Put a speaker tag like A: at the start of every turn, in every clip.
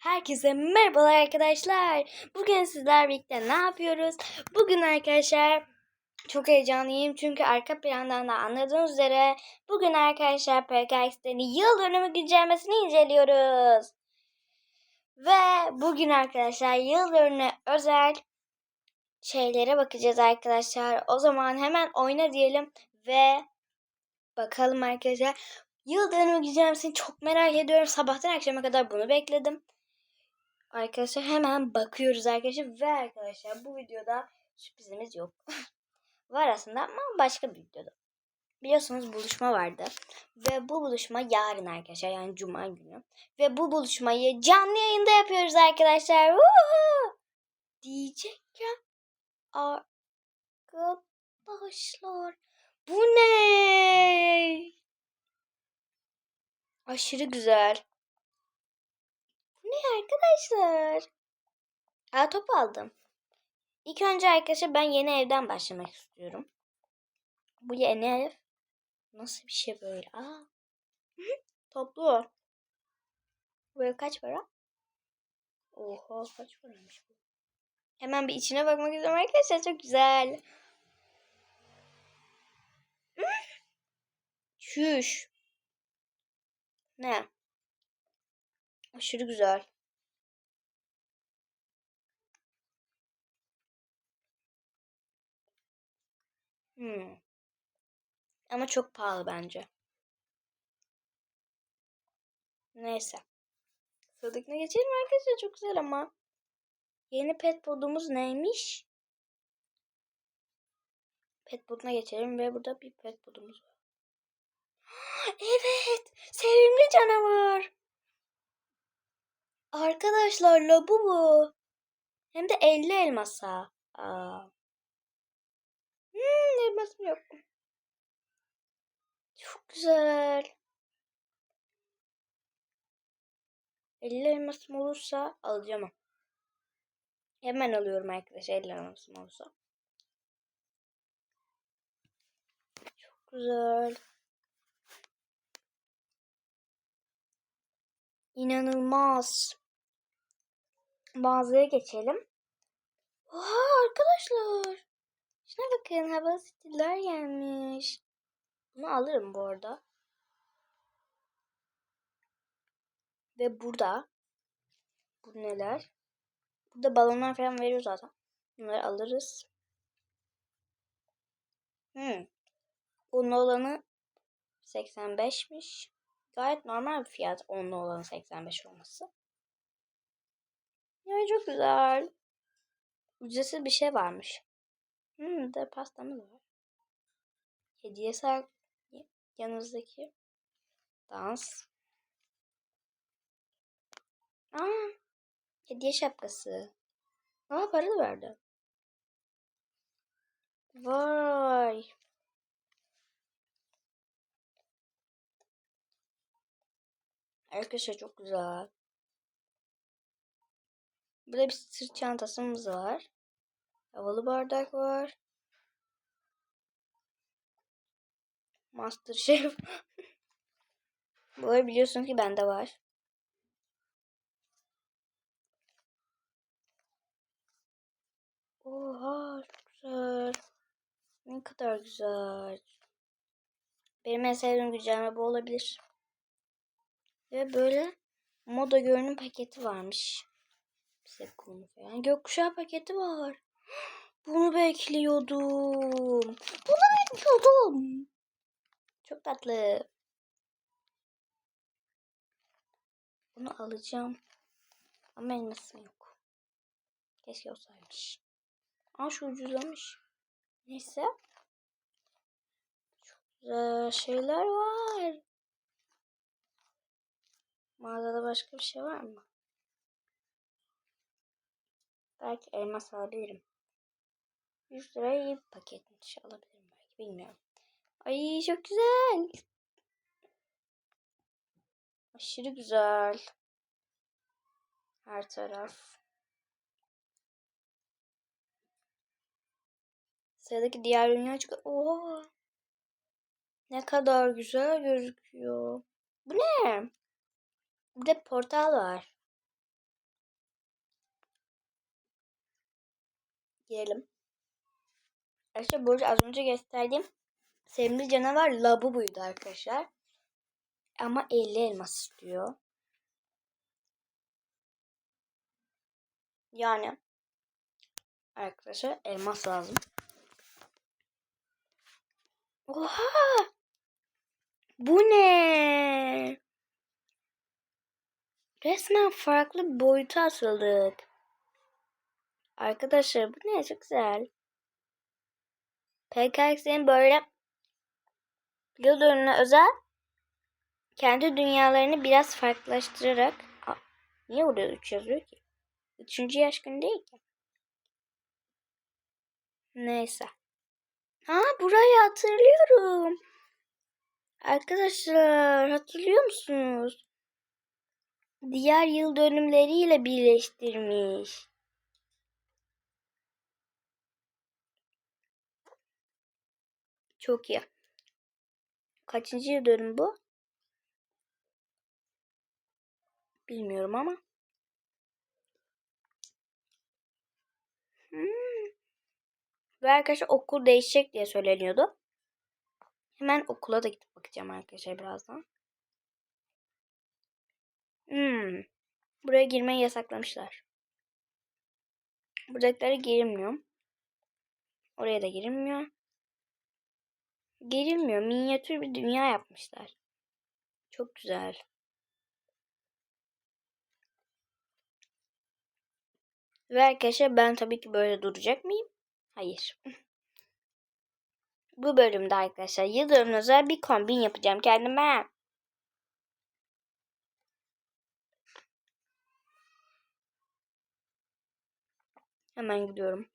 A: Herkese merhabalar arkadaşlar. Bugün sizler birlikte ne yapıyoruz? Bugün arkadaşlar çok heyecanlıyım çünkü arka plandan da anladığınız üzere bugün arkadaşlar PKX'lerin yıl dönümü güncellemesini inceliyoruz. Ve bugün arkadaşlar yıl dönümüne özel şeylere bakacağız arkadaşlar. O zaman hemen oyna diyelim ve bakalım arkadaşlar. Yıl dönümü güncellemesini çok merak ediyorum. Sabahtan akşama kadar bunu bekledim. Arkadaşlar hemen bakıyoruz arkadaşlar. Ve arkadaşlar bu videoda sürprizimiz yok. Var aslında ama başka bir videoda. Biliyorsunuz buluşma vardı. Ve bu buluşma yarın arkadaşlar yani cuma günü. Ve bu buluşmayı canlı yayında yapıyoruz arkadaşlar. Woohoo! Diyecekken arkadaşlar bu ne? Aşırı güzel. Ne arkadaşlar? Aa top aldım. İlk önce arkadaşlar ben yeni evden başlamak istiyorum. Bu yeni ev nasıl bir şey böyle? Aa. Toplu. Ev kaç para? Oha kaç paraymış bu? Hemen bir içine bakmak istiyorum arkadaşlar. Çok güzel. Şuş. Ne? Aşırı güzel. Hmm. Ama çok pahalı bence. Neyse. Sıradakine geçelim arkadaşlar. Çok güzel ama. Yeni pet bodumuz neymiş? Pet boduna geçelim ve burada bir pet bodumuz var. Evet. Sevimli canavar. Arkadaşlar bu. Hem de 50 elmasa. Aa. Hmm, elmasım yok. Çok güzel. 50 elmasım olursa alacağım. Hemen alıyorum arkadaşlar 50 elmasım olursa. Çok güzel. İnanılmaz. Mağazaya geçelim. Oha arkadaşlar. Şuna bakın havalı stiller gelmiş. Bunu alırım bu arada. Ve burada bu neler? Burada balonlar falan veriyor zaten. Bunları alırız. Hmm. Bunun olanı 85'miş. Gayet normal bir fiyat onlu olanı 85 olması. Ya çok güzel. Ücretsiz bir şey varmış. Hmm, de pastamız var. Hediye sak yanınızdaki dans. Aa, hediye şapkası. Aa para da verdi. Vay. Arkadaşlar çok güzel. Burada bir sırt çantasımız var. Havalı bardak var. Masterchef. Böyle biliyorsun ki bende var. Oha güzel. Ne kadar güzel. Benim en sevdiğim güncelleme bu olabilir. Ve böyle moda görünüm paketi varmış. Bize konu falan. Gökkuşağı paketi var. Bunu bekliyordum. Bunu bekliyordum. Çok tatlı. Bunu alacağım. Ama elmasım yok. Keşke olsaymış. Aa şu ucuzlamış. Neyse. Çok güzel şeyler var. Mağazada başka bir şey var mı? Belki elmas alabilirim. 100 liraya bir paketmiş alabilirim belki bilmiyorum. Ay çok güzel. Aşırı güzel. Her taraf. Sıradaki diğer dünya çıkıyor. Oha. Ne kadar güzel gözüküyor. Bu ne? Bir de portal var. Girelim. Arkadaşlar bu az önce gösterdiğim sevimli canavar Labubu'ydu arkadaşlar. Ama 50 elmas istiyor. Yani arkadaşlar elmas lazım. Oha! Bu ne? Resmen farklı boyuta atıldık. Arkadaşlar bu ne? Çok güzel. PKX'in böyle yıl dönümüne özel kendi dünyalarını biraz farklılaştırarak Aa, niye orada 3 yazıyor ki? Üçüncü yaş günü değil ki. Neyse. Ha burayı hatırlıyorum. Arkadaşlar hatırlıyor musunuz? Diğer yıl dönümleriyle birleştirmiş. Çok iyi. Kaçıncı dönüm bu? Bilmiyorum ama. Hmm. Ve arkadaşlar okul değişecek diye söyleniyordu. Hemen okula da gidip bakacağım arkadaşlar birazdan. Hmm. Buraya girmeyi yasaklamışlar. Buradakilere girilmiyor. Oraya da girilmiyor. Girilmiyor. Minyatür bir dünya yapmışlar. Çok güzel. Ve arkadaşlar ben tabii ki böyle duracak mıyım? Hayır. Bu bölümde arkadaşlar yıldırım özel bir kombin yapacağım kendime. Hemen gidiyorum.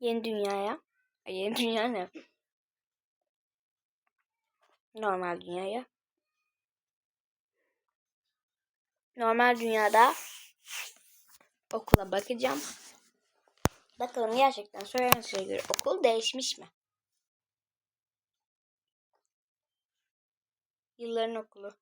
A: Yeni dünyaya. Ay, yeni dünya ne? Normal dünyaya. Normal dünyada okula bakacağım. Bakalım gerçekten söylentiye göre okul değişmiş mi? Yılların okulu.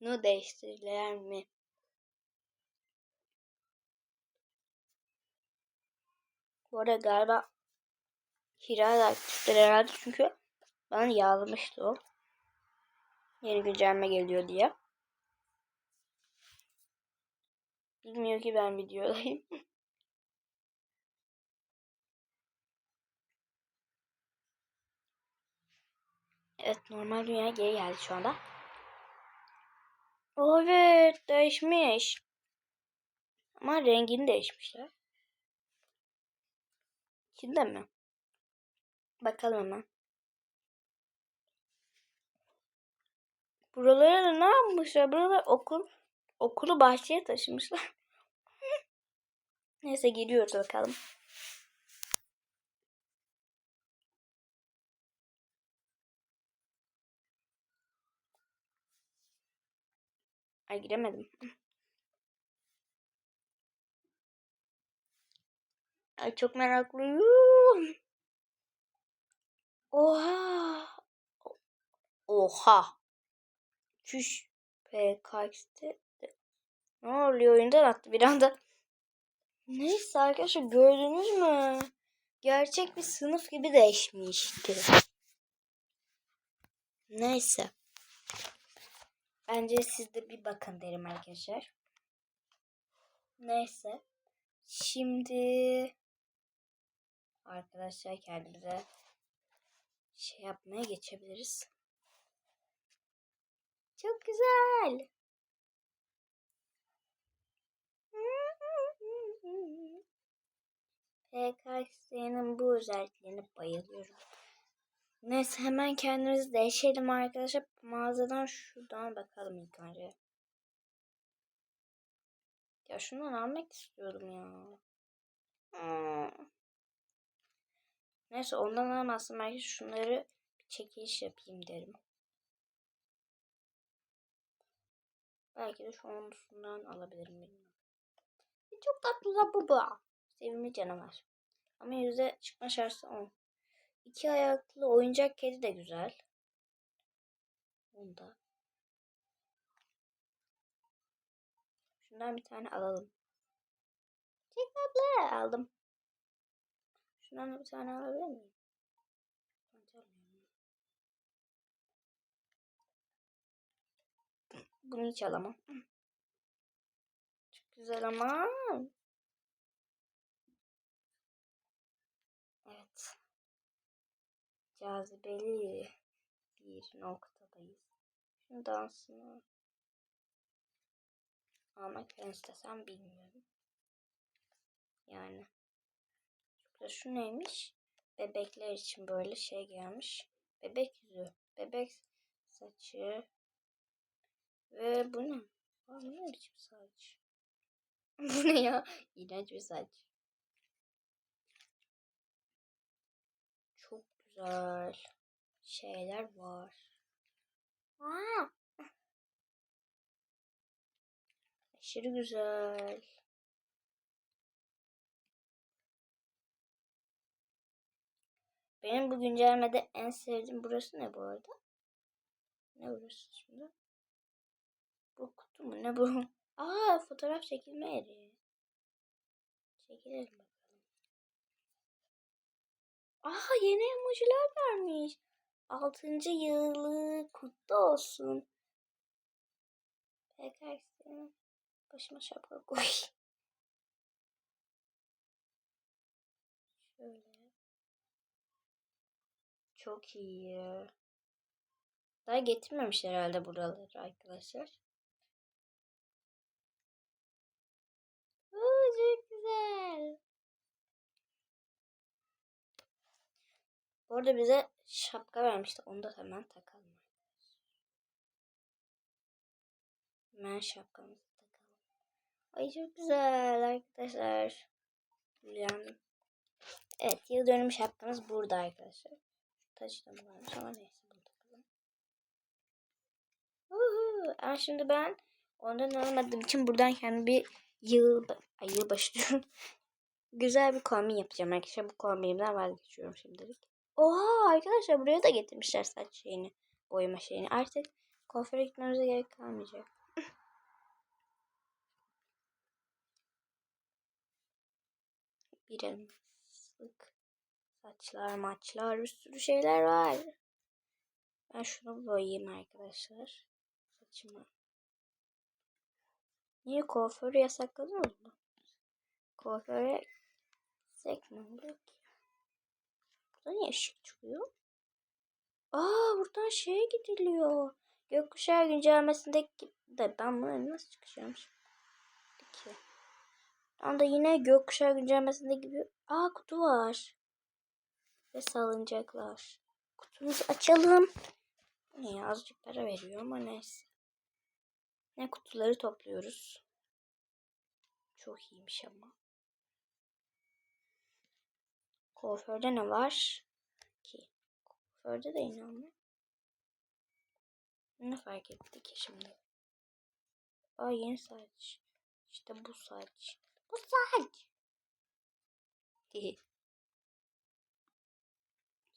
A: ne değiştirirler mi? Bu arada galiba Hira da herhalde çünkü bana yazmıştı o. Yeni güncelleme geliyor diye. Bilmiyor ki ben videodayım. evet normal dünya geri geldi şu anda. Evet değişmiş. Ama rengini değişmişler. İçinde mi? Bakalım hemen. Buralara da ne yapmışlar? Buralar okul. Okulu bahçeye taşımışlar. Neyse giriyoruz bakalım. Ay giremedim. Ay çok meraklıyım. Oha. Oha. Çüş. PKX'te. Ne oluyor oyundan attı bir anda. Neyse arkadaşlar gördünüz mü? Gerçek bir sınıf gibi değişmişti. Neyse. Bence siz de bir bakın derim arkadaşlar. Neyse. Şimdi arkadaşlar kendimize şey yapmaya geçebiliriz. Çok güzel. PKX'nin bu özelliklerine bayılıyorum. Neyse hemen kendimizi değişelim arkadaşlar. Mağazadan şuradan bakalım ilk önce. Ya şundan almak istiyorum ya. Neyse ondan alamazsın. Belki şunları bir çekiliş yapayım derim. Belki de şu onlusundan alabilirim bilmiyorum. Çok tatlı da bu bu. Sevimli canavar. Ama yüzde çıkma şansı 10. İki ayaklı oyuncak kedi de güzel. Bunda. Şundan bir tane alalım. Çek abla aldım. Şundan da bir tane alabilir miyim? Bence alamıyorum. Bunu hiç alamam. Çok güzel ama. Evet. Cazibeli bir noktadayız. Şunu dansını almak ben istesem bilmiyorum. Yani. Şu neymiş? Bebekler için böyle şey gelmiş. Bebek yüzü, bebek saçı ve bu ne? Aa, ne biçim saç? bu ne ya? İğrenç bir saç. Çok güzel şeyler var. Aa! Aşırı güzel. Benim bu güncellemede en sevdiğim burası ne bu arada? Ne burası şimdi? Bu kutu mu? Ne bu? Aa fotoğraf çekilme yeri. Çekilelim bakalım. Aa yeni emojiler vermiş. 6. yılı kutlu olsun. PKX'in başıma şapka koy. Şöyle. Çok iyi. Daha getirmemiş herhalde buraları arkadaşlar. Oo, çok güzel. Bu arada bize şapka vermişti. Onu da hemen takalım. Hemen şapkamızı takalım. Ay çok güzel arkadaşlar. Yani. Evet yıl dönümü şapkamız burada arkadaşlar. Taşı da mı varmış ama neyse bunu takalım. Uhu. Ama şimdi ben ondan alamadığım için buradan kendi bir yıl, ay yılbaşı diyorum. Güzel bir kombin yapacağım arkadaşlar. Bu kombinimden vazgeçiyorum şimdilik. Oha arkadaşlar buraya da getirmişler saç şeyini. Boyama şeyini. Artık kuaföre gitmemize gerek kalmayacak. Bir elmaslık saçlar maçlar bir sürü şeyler var. Ben şunu boyayayım arkadaşlar. Saçımı. Niye kuaförü yasakladınız mı? Kuaföre ne olur ki? Burada niye ışık çıkıyor? Aa buradan şeye gidiliyor. Gökkuşağı güncellemesindeki de ben bunu nasıl çıkacağım şimdi? Ki. Anda yine gökkuşağı güncellemesinde gibi. Aa kutu var. Ve salıncaklar. Kutumuzu açalım. Ne azıcık para veriyor ama neyse. Ne kutuları topluyoruz. Çok iyiymiş ama. Kuaförde ne var ki? Kuaförde de inanmıyor. Ne fark etti ki şimdi? Aa yeni saç. İşte bu saç. Bu saç.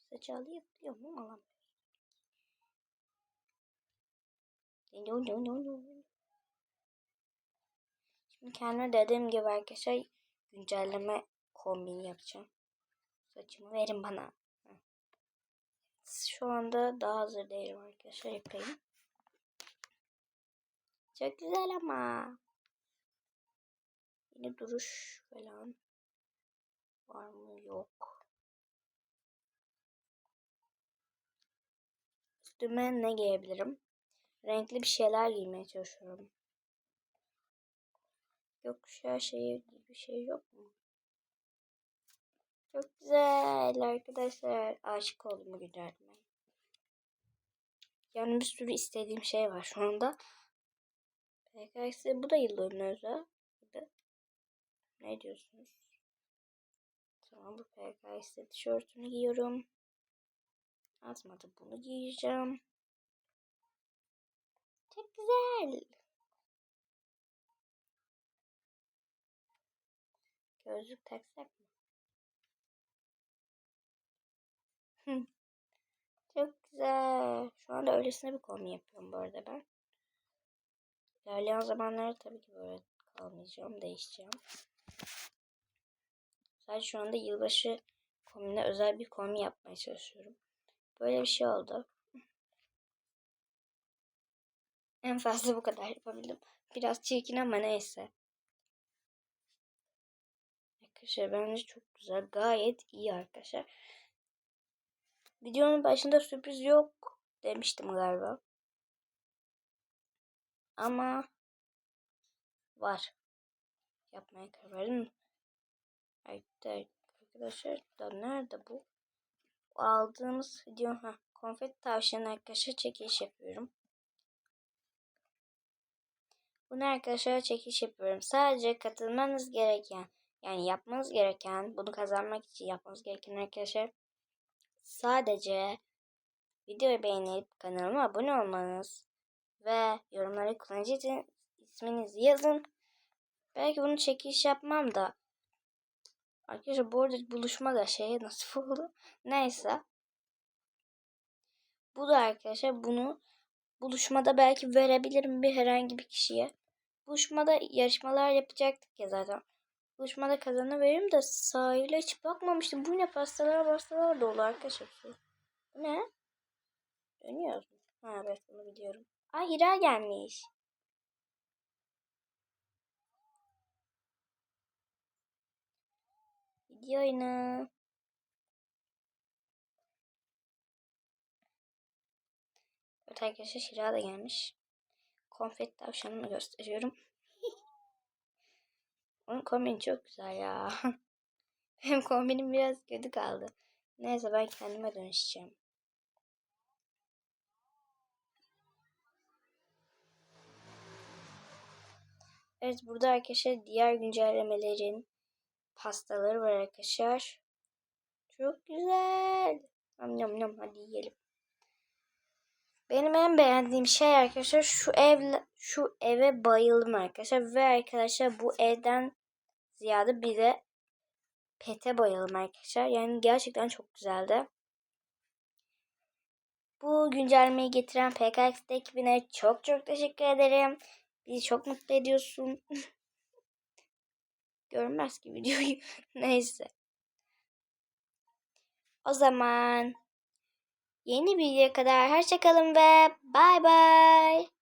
A: Saçı alabiliyor mu? Alamıyorum. Şimdi kendime dediğim gibi arkadaşlar güncelleme kombini yapacağım. Saçımı verin bana. Şu anda daha hazır değilim arkadaşlar. Yapayım. Çok güzel ama. Yine duruş falan. Var mı? Yok. Üstüme ne giyebilirim? Renkli bir şeyler giymeye çalışıyorum. Gökkuşağı şeyi gibi bir şey yok mu? Çok güzel arkadaşlar. Aşık oldum bu güncellemeye. Yani bir sürü istediğim şey var şu anda. PKX bu da yıl dönümü özel. Ne diyorsunuz? Tamam bu PKX tişörtünü giyiyorum. Atmadı bunu giyeceğim. Çok güzel. Gözlük taksak mı? Çok güzel. Şu anda öylesine bir kombin yapıyorum bu arada ben. İlerleyen zamanlarda tabii ki böyle kalmayacağım. Değişeceğim. Sadece şu anda yılbaşı kombine özel bir kombin yapmaya çalışıyorum. Böyle bir şey oldu. En fazla bu kadar yapabildim. Biraz çirkin ama neyse. Arkadaşlar bence çok güzel. Gayet iyi arkadaşlar. Videonun başında sürpriz yok demiştim galiba. Ama var. Yapmaya karar verdim. Arkadaşlar da nerede bu? Aldığımız video ha konfet tavşanı arkadaşlar çekiliş yapıyorum. Bunu arkadaşlar çekiliş yapıyorum. Sadece katılmanız gereken yani yapmanız gereken bunu kazanmak için yapmanız gereken arkadaşlar sadece videoyu beğenip kanalıma abone olmanız ve yorumlara kullanıcı isminizi yazın. Belki bunu çekiliş yapmam da. Arkadaşlar bu arada buluşma da şey nasıl oldu? Neyse. Bu da arkadaşlar bunu buluşmada belki verebilirim bir herhangi bir kişiye. Buluşmada yarışmalar yapacaktık ya zaten. Buluşmada kazanı veririm de sahile hiç bakmamıştım. Bu ne pastalar pastalar dolu arkadaşlar. Bu ne? Dönüyoruz? Ha evet bunu biliyorum. Ay Hira gelmiş. Video oyunu. Arkadaşlar Hira da gelmiş. Konfet tavşanını gösteriyorum. Onun kombini çok güzel ya. Benim kombinim biraz kötü kaldı. Neyse ben kendime dönüşeceğim. Evet burada arkadaşlar diğer güncellemelerin pastaları var arkadaşlar. Çok güzel. Yam yam yam hadi yiyelim. Benim en beğendiğim şey arkadaşlar şu ev şu eve bayıldım arkadaşlar ve arkadaşlar bu evden ziyade bir de pete bayıldım arkadaşlar. Yani gerçekten çok güzeldi. Bu güncellemeyi getiren PKX ekibine çok çok teşekkür ederim. Bizi çok mutlu ediyorsun. Görmez ki videoyu. Neyse. O zaman yeni videoya kadar hoşçakalın ve bay bay.